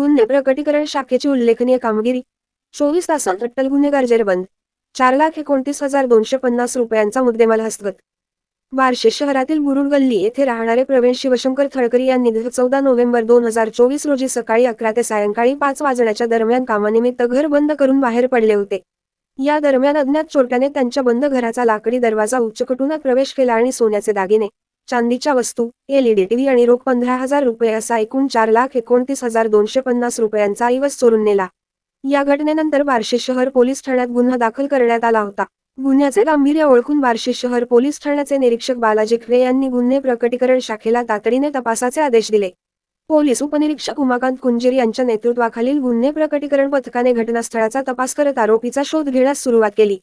गुन्हे प्रकटीकरण शाखेची उल्लेखनीय कामगिरी. चोवीस तासात अट्टल गुन्हेगार जेरबंद चार लाख एकोणतीस हजार दोनशे पन्नास रुपयांचा मुद्देमाल हस्तगत. बार्शी शहरातील बुरुड गल्ली येथे राहणारे प्रवीण शिवशंकर थळकरी यांनी चौदा नोव्हेंबर दोन हजार चोवीस रोजी सकाळी अकरा ते सायंकाळी पाच वाजण्याच्या दरम्यान कामानिमित्त घर बंद करून बाहेर पडले होते. या दरम्यान अज्ञात चोरट्याने त्यांच्या बंद घराचा लाकडी दरवाजा उच्चकटून प्रवेश केला आणि सोन्याचे दागिने चांदीच्या वस्तू एलईडी टीव्ही आणि रोख पंधरा हजार रुपये असा एकूण चार लाख एकोणतीस हजार दोनशे पन्नास रुपयांचा ऐवज चोरून नेला. या घटनेनंतर बार्शी शहर पोलीस ठाण्यात गुन्हा दाखल करण्यात आला होता. गुन्ह्याचे गांभीर्य ओळखून बार्शी शहर पोलीस ठाण्याचे निरीक्षक बालाजी खरे यांनी गुन्हे प्रकटीकरण शाखेला तातडीने तपासाचे आदेश दिले. पोलीस उपनिरीक्षक उमाकांत कुंजीर यांच्या नेतृत्वाखालील गुन्हे प्रकटीकरण पथकाने घटनास्थळाचा तपास करत आरोपीचा शोध घेण्यास सुरुवात केली.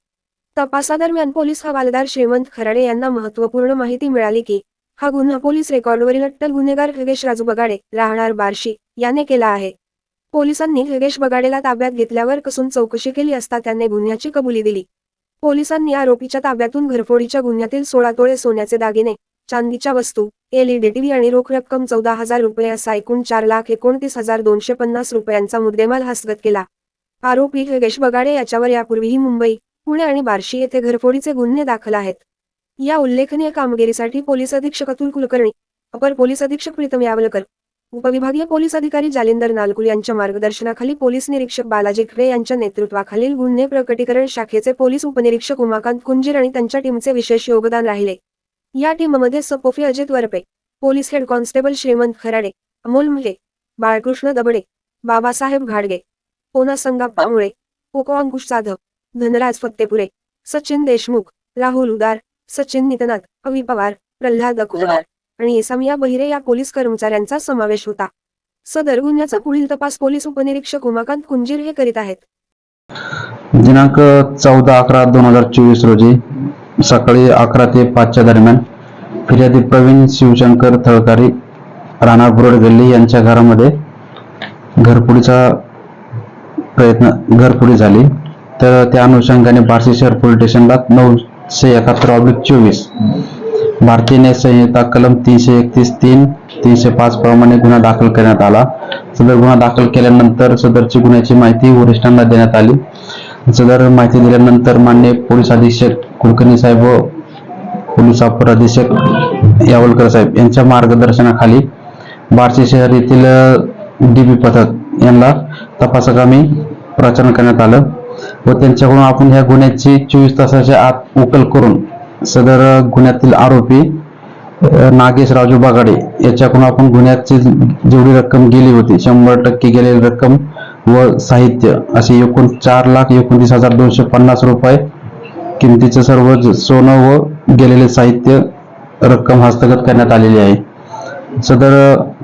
तपासादरम्यान पोलीस हवालदार श्रीमंत खराडे यांना महत्त्वपूर्ण माहिती मिळाली की हा गुन्हा पोलीस रेकॉर्डवरील अट्टल गुन्हेगार योगेश राजू बगाडे राहणार बार्शी याने केला आहे. पोलिसांनी खगेश बगाडेला ताब्यात घेतल्यावर कसून चौकशी केली असता त्याने गुन्ह्याची कबुली दिली. पोलिसांनी आरोपीच्या ताब्यातून घरफोडीच्या गुन्ह्यातील सोळा तोळे सोन्याचे दागिने चांदीच्या वस्तू एलईडी टीव्ही आणि रोख रक्कम चौदा हजार रुपये असा एकूण चार लाख एकोणतीस हजार दोनशे पन्नास रुपयांचा मुद्देमाल हस्तगत केला. आरोपी योगेश बगाडे याच्यावर यापूर्वीही मुंबई पुणे आणि बार्शी येथे घरफोडीचे गुन्हे दाखल आहेत. या उल्लेखनीय कामगिरीसाठी पोलीस अधीक्षक अतुल कुलकर्णी अपर पोलीस अधीक्षक प्रीतम यावलकर उपविभागीय पोलीस अधिकारी जालिंदर नालकुल यांच्या मार्गदर्शनाखाली पोलीस निरीक्षक बालाजी खरे यांच्या नेतृत्वाखालील गुन्हे प्रकटीकरण शाखेचे पोलीस उपनिरीक्षक उमाकांत कुंजीर आणि त्यांच्या टीमचे विशेष योगदान राहिले. या टीममध्ये सपोफी Ajit Varpe police head constable Shrimant Kharade Amol मुले बाळकृष्ण दबडे बाबासाहेब घाडगे पोना संगाप्पा मुळे पोको अंकुश जाधव धनराज फत्तेपुरे सचिन देशमुख राहुल उदार सचिन नितनाथ अवी पवार प्रल्हाद अकुलवार आणि एसामिया बहिरे या पोलीस कर्मचाऱ्यांचा समावेश होता. सदर गुन्ह्याचा पुढील तपास पोलीस उपनिरीक्षक उमाकांत कुंजीर हे करीत आहेत. दिनांक चौदा अकरा दोन हजार चोवीस रोजी सकाळी अकरा ते पाचच्या दरम्यान फिर्यादी प्रवीण शिवशंकर थळकारी राणा बुरड गल्ली यांच्या घरामध्ये घरपुडीचा प्रयत्न घरपुडी झाली. तर त्या अनुषंगाने बार्शी शहर पोलीस स्टेशनला नऊ नऊशे एकाहत्तर ऑब्लिक चोवीस भारतीय न्याय संहिता कलम तीनशे एकतीस तीन तीनशे पाच प्रमाणे गुन्हा दाखल करण्यात आला। सदर गुन्हा दाखल केल्यानंतर सदरची गुन्ह्याची माहिती वरिष्ठांना देण्यात आली. सदर माहिती दिल्यानंतर मान्य पोलीस अधीक्षक कुलकर्णी साहेब व पोलीस अपर अधीक्षक यावलकर साहेब यांच्या मार्गदर्शनाखाली बार्शी शहर येथील डीबी पथक यांना तपासकामी प्रचारण करण्यात आलं. व त्यांच्याकडून आपण ह्या गुन्ह्याची चोवीस तासाच्या आत उकल करून सदर गुन्ह्यातील आरोपी नागेश राजू बागाडे याच्याकडून आपण गुन्ह्याची जेवढी रक्कम गेली होती शंभर टक्के गेलेली रक्कम व साहित्य असे एकूण चार लाख एकोणतीस हजार दोनशे पन्नास रुपये किमतीचं सर्व सोनं व गेलेले साहित्य रक्कम हस्तगत करण्यात आलेली आहे. सदर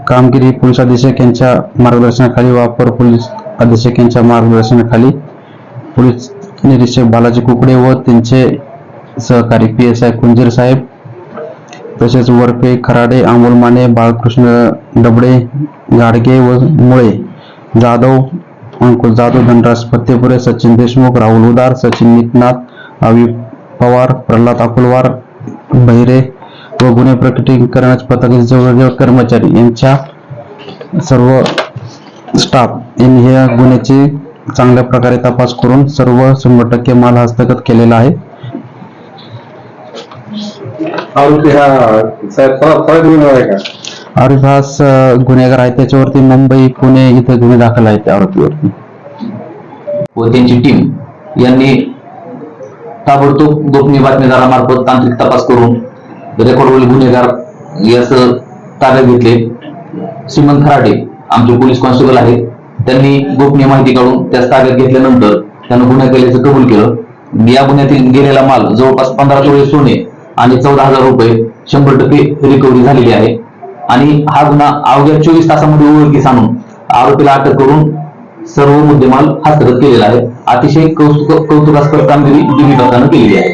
कामगिरी पोलीस अधीक्षक यांच्या मार्गदर्शनाखाली वापर पोलीस अधीक्षक यांच्या मार्गदर्शनाखाली पोलीस निरीक्षक बालाजी कुकडे व त्यांचे सहकारी पी एस आय कुंजीर साहेब तसेच वरपे खराडे अमोल माने बाळकृष्ण डबडे गाडगे व मुळे जाधव अंकुश जाधव धनराज फत्तेपुरे सचिन देशमुख राहुल उदार सचिन नितनाथ अवी पवार प्रल्हाद अकुलवार बहिरे व गुन्हे प्रकटीकरण पथकाचे जवळजवळ कर्मचारी यांच्या सर्व स्टाफ यांनी ह्या गुन्ह्याची चांगल्या प्रकारे तपास करून सर्व शंभर टक्के माल हस्तगत केलेला आहे. आरोपी हा हा गुन्हेगार आहे. त्याच्यावरती मुंबई पुणे इथे गुन्हे दाखल आहेत त्या आरोपीवरती. व त्यांची टीम यांनी ताबडतोब गोपनीय बातमीदारामार्फत तांत्रिक तपास करून रेकॉर्डवरील गुन्हेगार यास ताब्यात घेतले. श्रीमंत खराटे आमचे पोलीस कॉन्स्टेबल आहेत. त्यांनी गोपनीय माहिती काढून त्यास ताब्यात घेतल्यानंतर त्यानं गुन्हा केल्याचं कबूल केलं. या गुन्ह्यातील गेलेला माल जवळपास पंधरा तोळे सोने आणि चौदा हजार रुपये शंभर टक्के रिकव्हरी झालेली आहे. आणि हा गुन्हा अवघ्या चोवीस तासामध्ये उघडकीस आणून आरोपीला अटक करून सर्व मुद्देमाल हस्तगत केलेला आहे. अतिशय कौतुक कौतुकास्पद कामगिरी दिल्ली केलेली आहे.